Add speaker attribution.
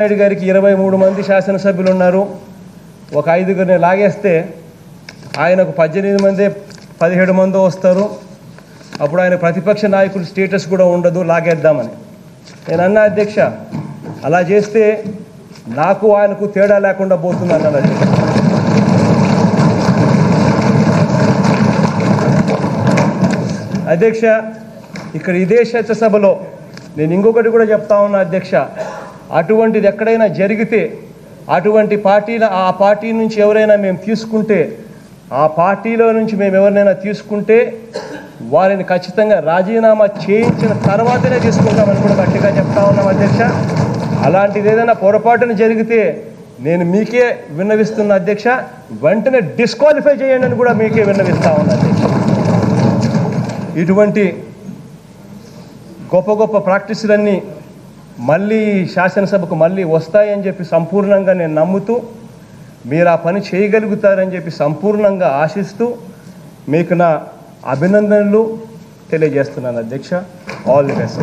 Speaker 1: నాయుడు గారికి ఇరవై మూడు మంది శాసనసభ్యులు ఉన్నారు ఒక ఐదుగురిని లాగేస్తే ఆయనకు పద్దెనిమిది మంది పదిహేడు మంది వస్తారు. అప్పుడు ఆయన ప్రతిపక్ష నాయకుడు స్టేటస్ కూడా ఉండదు లాగేద్దామని. నేను అన్నా అధ్యక్ష అలా చేస్తే నాకు ఆయనకు తేడా లేకుండా పోతుంది అన్నాను అధ్యక్ష. అధ్యక్ష ఇక్కడ ఇదే సభలో నేను ఇంకొకటి కూడా చెప్తా ఉన్నా అధ్యక్ష. అటువంటిది ఎక్కడైనా జరిగితే అటువంటి పార్టీల ఆ పార్టీ నుంచి ఎవరైనా మేము తీసుకుంటే ఆ పార్టీలో నుంచి మేము ఎవరినైనా తీసుకుంటే వారిని ఖచ్చితంగా రాజీనామా చేయించిన తర్వాతనే తీసుకుంటామని కూడా గట్టిగా చెప్తా ఉన్నాం అధ్యక్ష. అలాంటిది ఏదైనా పొరపాటున జరిగితే నేను మీకే విన్నవిస్తున్న అధ్యక్ష వెంటనే డిస్క్వాలిఫై చేయండి అని కూడా మీకే విన్నవిస్తా ఉన్నా అధ్యక్ష. ఇటువంటి గొప్ప గొప్ప ప్రాక్టీసులన్నీ మళ్ళీ శాసనసభకు మళ్ళీ వస్తాయని చెప్పి సంపూర్ణంగా నేను నమ్ముతూ మీరు ఆ పని చేయగలుగుతారని చెప్పి సంపూర్ణంగా ఆశిస్తూ మీకు నా అభినందనలు తెలియజేస్తున్నాను అధ్యక్ష. All the best